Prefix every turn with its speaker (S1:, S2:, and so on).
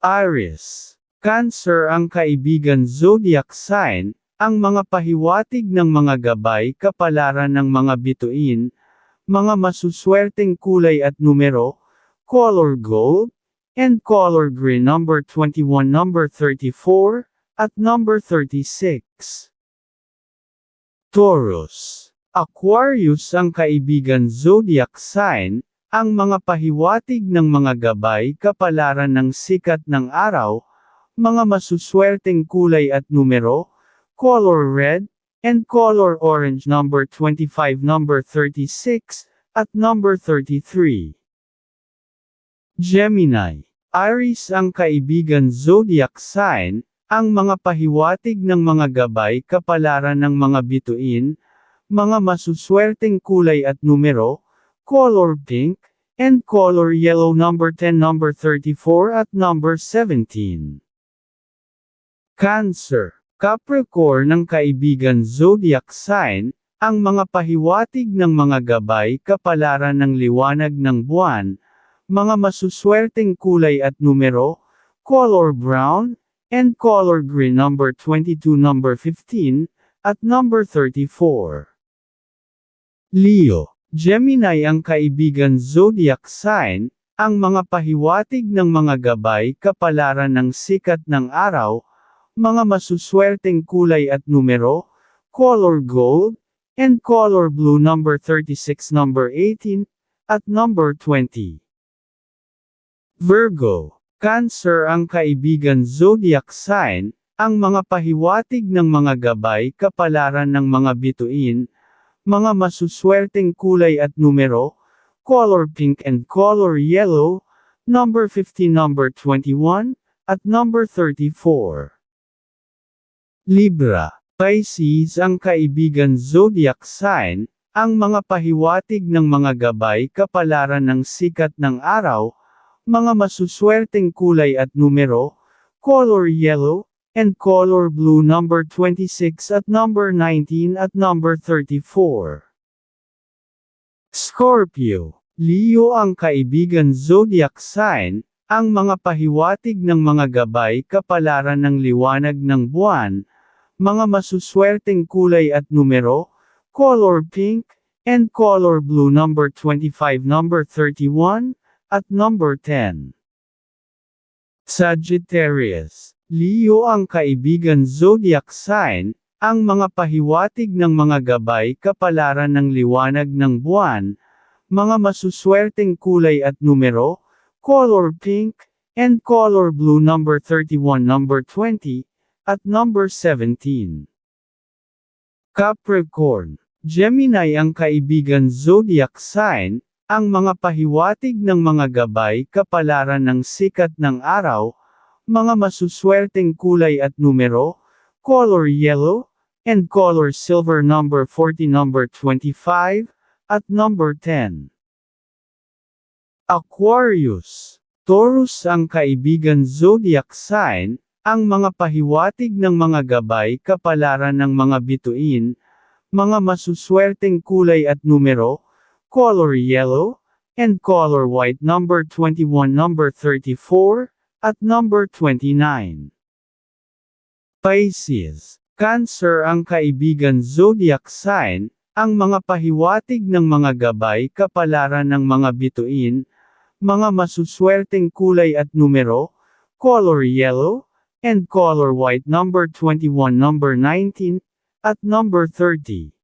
S1: Aries. Cancer ang kaibigan zodiac sign, ang mga pahiwatig ng mga gabay kapalaran ng mga bituin, mga masuswerteng kulay at numero, color gold, and color green number 21 number 34, at number 36. Taurus. Aquarius ang kaibigan zodiac sign, ang mga pahiwatig ng mga gabay kapalaran ng sikat ng araw, mga masuswerteng kulay at numero, color red, and color orange number 25 number 36, at number 33. Gemini. Aries ang kaibigan zodiac sign, ang mga pahiwatig ng mga gabay kapalaran ng mga bituin, mga masuswerteng kulay at numero, color pink, and color yellow number 10 number 34 at number 17. Cancer. Capricorn ng kaibigan zodiac sign, ang mga pahiwatig ng mga gabay kapalaran ng liwanag ng buwan, mga masuswerteng kulay at numero, color brown, and color green number 22 number 15, at number 34. Leo. Gemini ang kaibigan zodiac sign, ang mga pahiwatig ng mga gabay kapalaran ng sikat ng araw, mga masuswerteng kulay at numero, color gold, and color blue number 36 number 18, at number 20. Virgo. Cancer ang kaibigan zodiac sign, ang mga pahiwatig ng mga gabay kapalaran ng mga bituin, mga masuswerteng kulay at numero, color pink and color yellow, number 15 number 21, at number 34. Libra. Pisces ang kaibigan zodiac sign, ang mga pahiwatig ng mga gabay kapalaran ng sikat ng araw, mga masuswerteng kulay at numero, color yellow, and color blue number 26 at number 19 at number 34. Scorpio. Leo ang kaibigan zodiac sign, ang mga pahiwatig ng mga gabay kapalaran ng liwanag ng buwan, mga masuswerteng kulay at numero, color pink, and color blue number 25 number 31, at number 10. Sagittarius. Leo ang kaibigan zodiac sign, ang mga pahiwatig ng mga gabay kapalaran ng liwanag ng buwan, mga masuswerteng kulay at numero, color pink, and color blue number 31 number 20, at number 17. Capricorn. Gemini ang kaibigan zodiac sign, ang mga pahiwatig ng mga gabay kapalaran ng sikat ng araw, mga masuswerteng kulay at numero, color yellow, and color silver number 40 number 25, at number 10. Aquarius. Taurus ang kaibigan zodiac sign, ang mga pahiwatig ng mga gabay kapalaran ng mga bituin, mga masuswerteng kulay at numero, color yellow, and color white number 21 number 34, at number 29. Pisces. Cancer ang kaibigan zodiac sign, ang mga pahiwatig ng mga gabay kapalaran ng mga bituin, mga masuswerteng kulay at numero, color yellow, and color white number 21 number 19, at number 30.